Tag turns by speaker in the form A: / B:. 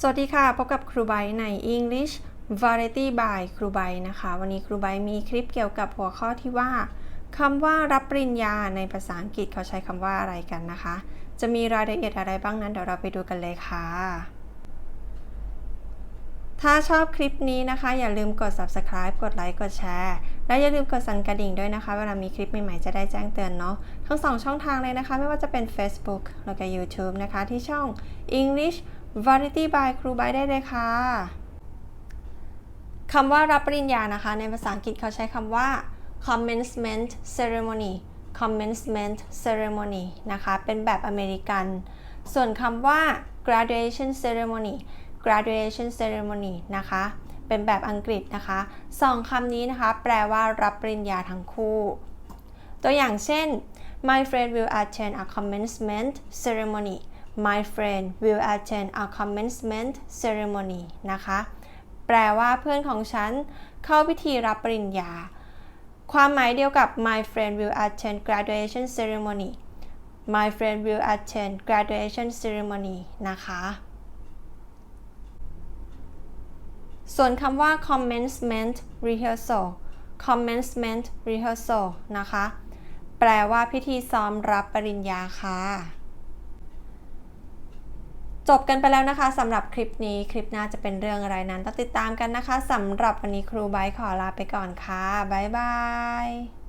A: สวัสดีค่ะ พบกับครูไบใน English Variety by ครูไบนะคะ วันนี้ครูไบมีคลิปเกี่ยวกับหัวข้อที่ว่าคำว่ารับปริญญาในภาษาอังกฤษเขาใช้คำว่าอะไรกันนะคะ จะมีรายละเอียดอะไรบ้างนั้นเดี๋ยวเราไปดูกันเลยค่ะ ถ้าชอบคลิปนี้นะคะ อย่าลืมกด subscribe กดไลค์กดแชร์และอย่าลืมกดสั่นกระดิ่งด้วยนะคะ เวลามีคลิปใหม่ๆจะได้แจ้งเตือนเนาะทั้งสองช่องทางเลยนะคะ ไม่ว่าจะเป็น Facebook แล้วก็ YouTube นะคะ ที่ช่อง English Variety by ครูไบได้เลยค่ะคำว่ารับปริญญานะคะ ในภาษาอังกฤษเขาใช้คำว่า commencement ceremony commencement ceremony นะคะ เป็นแบบอเมริกัน ส่วนคำว่า graduation ceremony graduation ceremony นะคะ เป็นแบบอังกฤษนะคะสองคำนี้นะคะ แปลว่ารับปริญญาทั้งคู่ ตัวอย่างเช่น my friend will attend a commencement ceremony my friend will attend a commencement ceremony นะคะ แปลว่าเพื่อนของฉันเข้าพิธีรับปริญญา ความหมายเดียวกับ my friend will attend graduation ceremony my friend will attend graduation ceremony นะคะ ส่วนคำว่า commencement rehearsal commencement rehearsal นะคะ แปลว่าพิธีซ้อมรับปริญญาค่ะ จบกันไปแล้วนะคะสำหรับคลิปนี้คลิปหน้าจะเป็นเรื่องอะไรนั้นต้องติดตามกันนะคะสำหรับวันนี้ครูไบร์ขอลาไปก่อนค่ะบ๊ายบาย